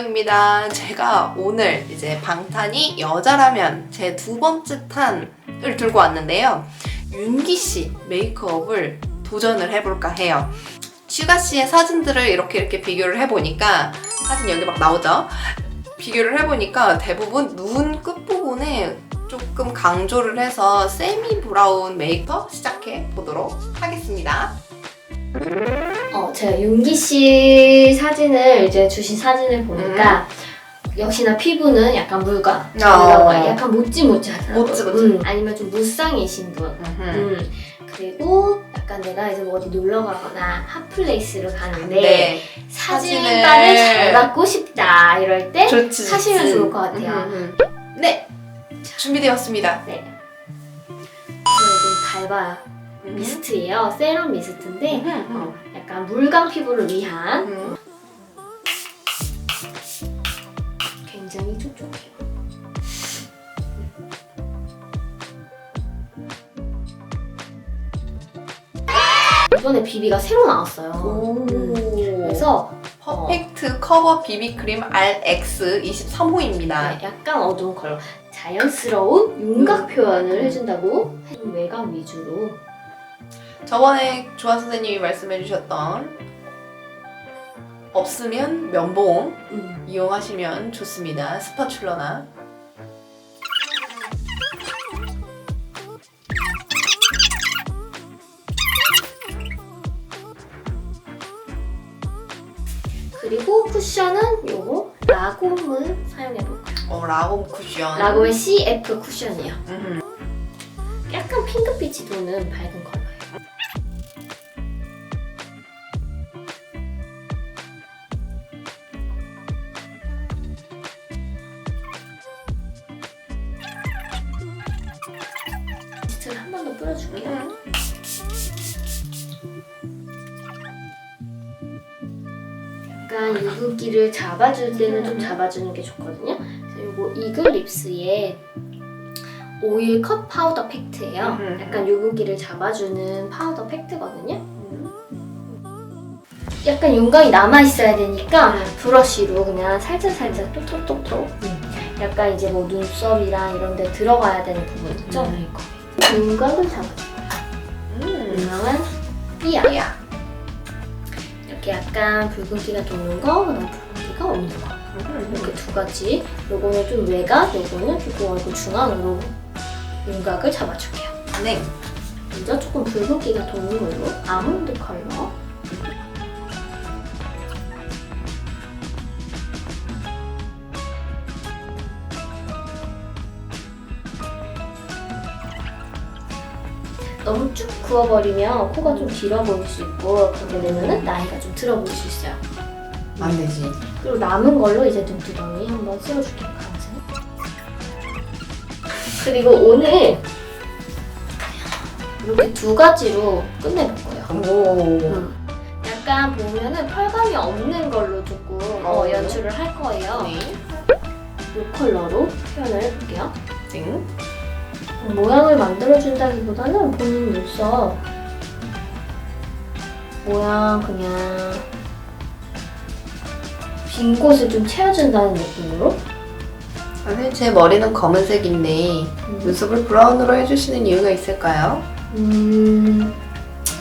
윤경입니다. 제가 오늘 이제 방탄이 여자라면 제 두 번째 탄을 들고 왔는데요. 윤기 씨 메이크업을 도전을 해볼까 해요. 슈가 씨의 사진들을 이렇게 이렇게 비교를 해보니까 사진 여기 막 나오죠? 비교를 해보니까 대부분 눈 끝부분에 조금 강조를 해서 세미 브라운 메이크업 시작해 보도록 하겠습니다. 어, 제가 윤기 씨 사진을 이제 주신 사진을 보니까 역시나 피부는 약간 물감, 어. 정말 약간 모찌모찌하더라고요. 모찌모찌. 음, 아니면 좀 무쌍이신 분. 음. 음. 그리고 약간 내가 이제 뭐 어디 놀러 가거나 핫플레이스를 가는데 네. 사진빨을 잘 받고 싶다 이럴 때 좋지, 좋지. 좋을 것 같아요. 음, 음. 네, 준비되었습니다. 네. 이건 달바 미스트예요. 세럼 미스트인데 어, 약간 물감 피부를 위한 음. 굉장히 촉촉해요. 이번에 비비가 새로 나왔어요. 오. 그래서 퍼펙트 커버 비비크림 RX 23호입니다. 네, 약간 어두운 컬러, 자연스러운 윤곽 음. 표현을 해준다고 좀 외관 위주로 저번에 조아 선생님이 말씀해주셨던 없으면 면봉 음. 이용하시면 좋습니다. 스파츌러나. 그리고 쿠션은 요거 라곰을 사용해볼까요? 어, 라곰 쿠션. 라곰의 CF 쿠션이에요. 음. 약간 핑크빛이 도는 밝은 컬러 약간 유분기를 잡아줄 때는 좀 잡아주는 게 좋거든요. 그래서 요거 이글립스의 오일 컷 파우더 팩트예요. 음. 약간 유분기를 잡아주는 파우더 팩트거든요. 약간 윤곽이 남아 있어야 되니까 음. 브러쉬로 그냥 살짝 살짝 톡톡톡톡. 약간 이제 뭐 눈썹이랑 이런 데 들어가야 되는 부분 있죠? 음. 윤곽을 잡아줘. 음. 유명한 삐아. 야. 이렇게 약간 붉은기가 도는 거, 그다음 붉은기가 없는 거. 이렇게 두 가지. 요거는 좀 외곽, 요거는 조금 얼굴 중앙으로 윤곽을 잡아줄게요. 네. 먼저 조금 붉은기가 도는 걸로 아몬드 컬러. 그어버리면 코가 좀 길어 보일 수 있고 그렇게 되면은 나이가 좀 들어 보일 수 있어요. 안 되지. 그리고 남은 걸로 이제 눈두덩이 한번 쓸어줄게요. 가운데. 그리고 오늘 이렇게 두 가지로 끝내볼 거예요. 오. 음. 약간 보면은 펄감이 없는 걸로 조금 어, 어. 연출을 할 거예요. 네. 이 컬러로 표현을 해볼게요. 땡. 모양을 만들어준다기보다는 본인 눈썹 모양 그냥 빈 곳을 좀 채워준다는 느낌으로 선생님 제 머리는 검은색인데 눈썹을 브라운으로 해주시는 이유가 있을까요? 음,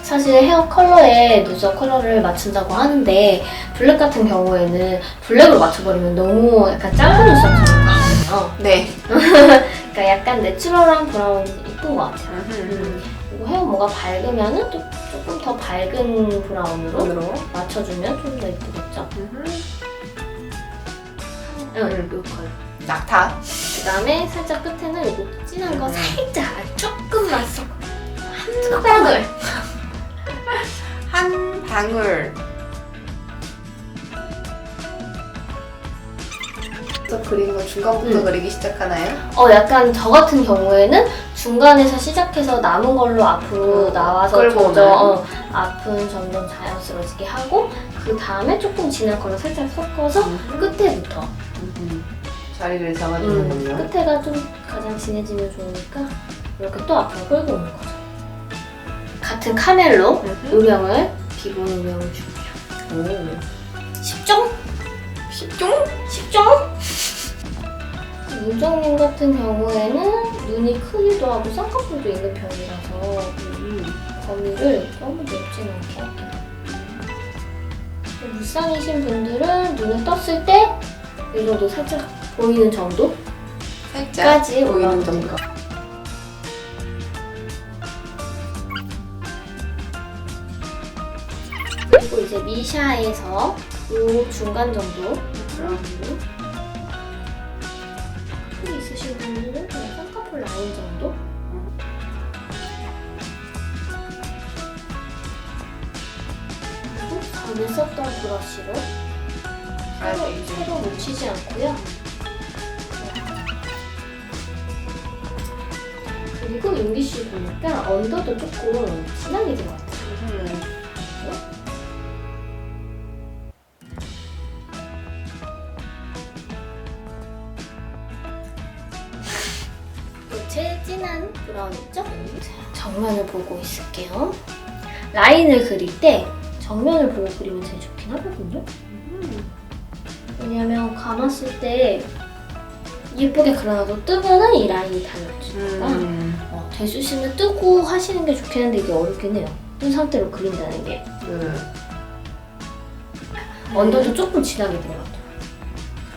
사실 헤어 컬러에 눈썹 컬러를 맞춘다고 하는데 블랙 같은 경우에는 블랙으로 맞춰버리면 너무 약간 짧은 눈썹처럼 나와요. 네. 그러니까 약간 내추럴한 브라운이 이쁜 것 같아요. 음. 그리고 헤어 뭐가 밝으면은 또 조금 더 밝은 브라운으로 으로 맞춰주면 좀 더 이쁘겠죠? 음. 응, 음. 요 컬러. 낙타. 그 다음에 살짝 끝에는 이거 진한 거 음. 살짝 조금만 써. 한 방울. 한 방울. 또 그리는 거 중간부터 음. 그리기 시작하나요? 어, 약간 저 같은 경우에는 중간에서 시작해서 남은 걸로 앞으로 어, 나와서 끌고 오는. 어, 앞은 점점 자연스러워지게 하고 그 다음에 조금 진한 걸로 살짝 섞어서 끝에부터 음. 자리를 음, 잡아주는군요. 끝에가 좀 가장 진해지면 좋으니까 이렇게 또 앞으로 끌고 오는 거죠. 같은 카멜로 음. 음영을 기본 음영을. 오. 쉽죠? 십종? 10종? 윤정님 같은 경우에는 눈이 크기도 하고 쌍꺼풀도 있는 편이라서 범위를 너무 넓진 않게 할게요. 무쌍이신 분들은 눈을 떴을 때 이 정도 살짝 보이는 정도까지 살짝 보이는 정도. 정도. 그리고 이제 미샤에서 요 중간 정도 브라운으로 분들은 그냥 쌍꺼풀 라인 정도? 그리고 전에 썼던 브러쉬로 새로, 새로 묻히지 않고요. 그리고 윤기 씨 보니까 언더도 조금 진하게 들어갔어요. 음. 자, 정면을 보고 있을게요. 라인을 그릴 때 정면을 보고 그리면 제일 좋긴 하거든요. 왜냐면 감았을 때 예쁘게 그려놔도 뜨면은 이 라인이 달라지니까 음. 어, 될수 있으면 뜨고 하시는 게 좋긴 한데 이게 어렵긴 해요. 뜬 상태로 그린다는 게 음. 언더도 조금 진하게 들어가더라고요.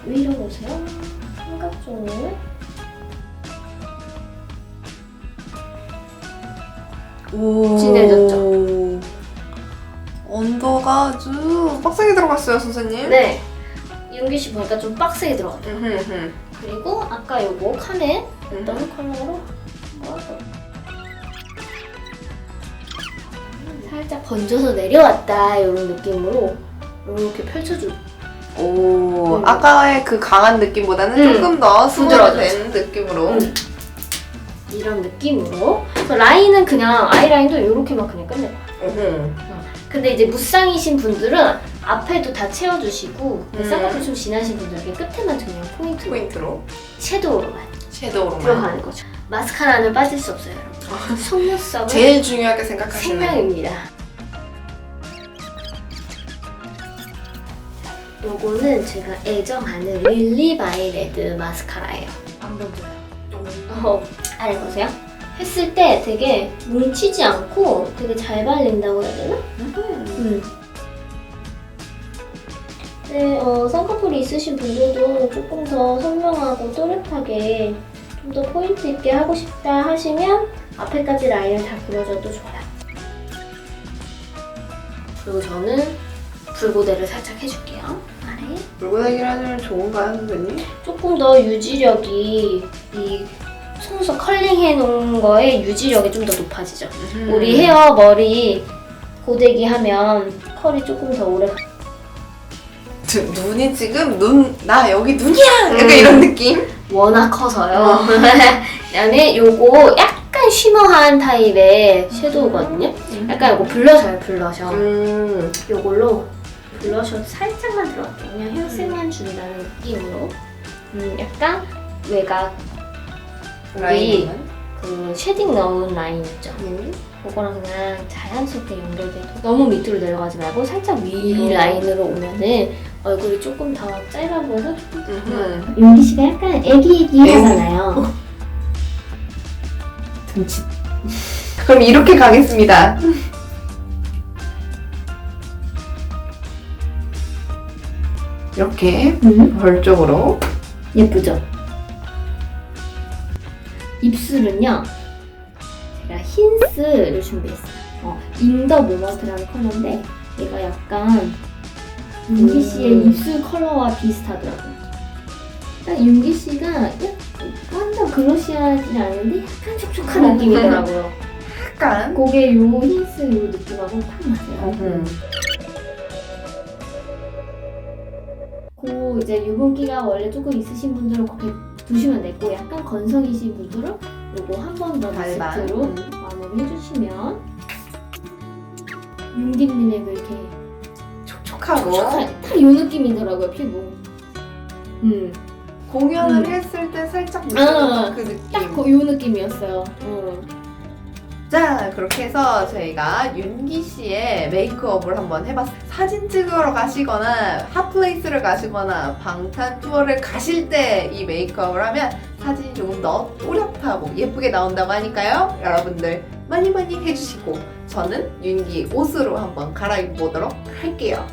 위로 보세요. 삼각존을 오. 진해졌죠? 언더가 아주 빡세게 들어갔어요, 선생님. 네. 윤기 씨 보니까 좀 빡세게 음흠. 그리고 아까 요거 카멘 음. 어떤 컬러로 살짝 번져서 내려왔다 이런 느낌으로 이렇게 펼쳐줘. 오, 음. 아까의 그 강한 느낌보다는 음. 조금 더. 스무드된 느낌으로. 음. 이런 느낌으로. 그래서 라인은 그냥 아이라인도 이렇게만 그냥 끝내요. 음흠. 근데 이제 무쌍이신 분들은 앞에도 다 채워주시고 음. 쌍꺼풀 좀 진하신 분들은 끝에만 그냥 포인트로 포인트로 섀도우로만 섀도우로만. 들어가는 거죠. 마스카라는 빠질 수 없어요, 여러분. 속눈썹은 제일 중요하게 생각하시는. 생명입니다. 요거는 제가 애정하는 릴리 바이 레드 마스카라예요. 안 번져요. 어, 아래 보세요. 했을 때 되게 뭉치지 않고 되게 잘 발린다고 해야 되나? 음. 네, 어, 쌍꺼풀이 있으신 분들도 조금 더 선명하고 또렷하게 좀 더 포인트 있게 하고 싶다 하시면 앞에까지 라인을 다 그려줘도 좋아요. 그리고 저는 붉고대를 살짝 해줄게요. 아래. 물고기를 하면 좋은가요, 선생님? 조금 더 유지력이 이 속눈썹 컬링 해놓은 거에 유지력이 좀 더 높아지죠. 음. 우리 헤어, 머리 고데기 하면 컬이 조금 더 오래 가. 저 눈이 지금 눈, 나 여기 눈이야! 약간 음. 이런 느낌? 워낙 커서요. 그다음에 요거 약간 쉬머한 타입의 섀도우거든요. 약간 요거 블러셔요, 블러셔. 음. 요걸로 블러셔 살짝만 들어갈게요. 그냥 혈색만 준다는 느낌으로. 음, 약간 외곽 라인은? 그 쉐딩 넣은 라인 있죠. 음. 그거랑 그냥 자연스럽게 연결돼도 너무 밑으로 내려가지 말고 살짝 위 위로. 라인으로 오면은 얼굴이 조금 더 짧아 보여서 조금 음흠. 윤기 씨가 약간 애기애기하잖아요. 듬칫. 그럼 이렇게 가겠습니다. 이렇게 음. 벌 쪽으로. 예쁘죠? 입술은요, 제가 흰스를 준비했어요. 어, 인더 모먼트라는 컬러인데, 얘가 약간 윤기 음. 씨의 입술 컬러와 비슷하더라고요. 딱 윤기 씨가 약- 완전 글로시하지 않은데 약간 촉촉한 음. 느낌이더라고요. 약간. 그게 요 흰스 요 느낌하고 딱 맞아요. 음. 고 이제 유분기가 원래 조금 있으신 분들은 그렇게 두시면 되고 약간 건성이신 분들은 요거 한 번 더 발반. 리스트로 음. 마무리 해주시면 윤기님의 이렇게 촉촉하고. 딱요 느낌이더라고요 피부. 음, 공연을 음. 했을 때 살짝 아, 묻혀졌던 그 느낌. 딱요 느낌이었어요. 음. 자, 그렇게 해서 저희가 윤기 씨의 메이크업을 한번 해봤어요. 사진 찍으러 가시거나 핫플레이스를 가시거나 방탄 투어를 가실 때 이 메이크업을 하면 사진이 조금 더 또렷하고 예쁘게 나온다고 하니까요. 여러분들 많이 많이 해주시고 저는 윤기 옷으로 한번 갈아입어 보도록 할게요.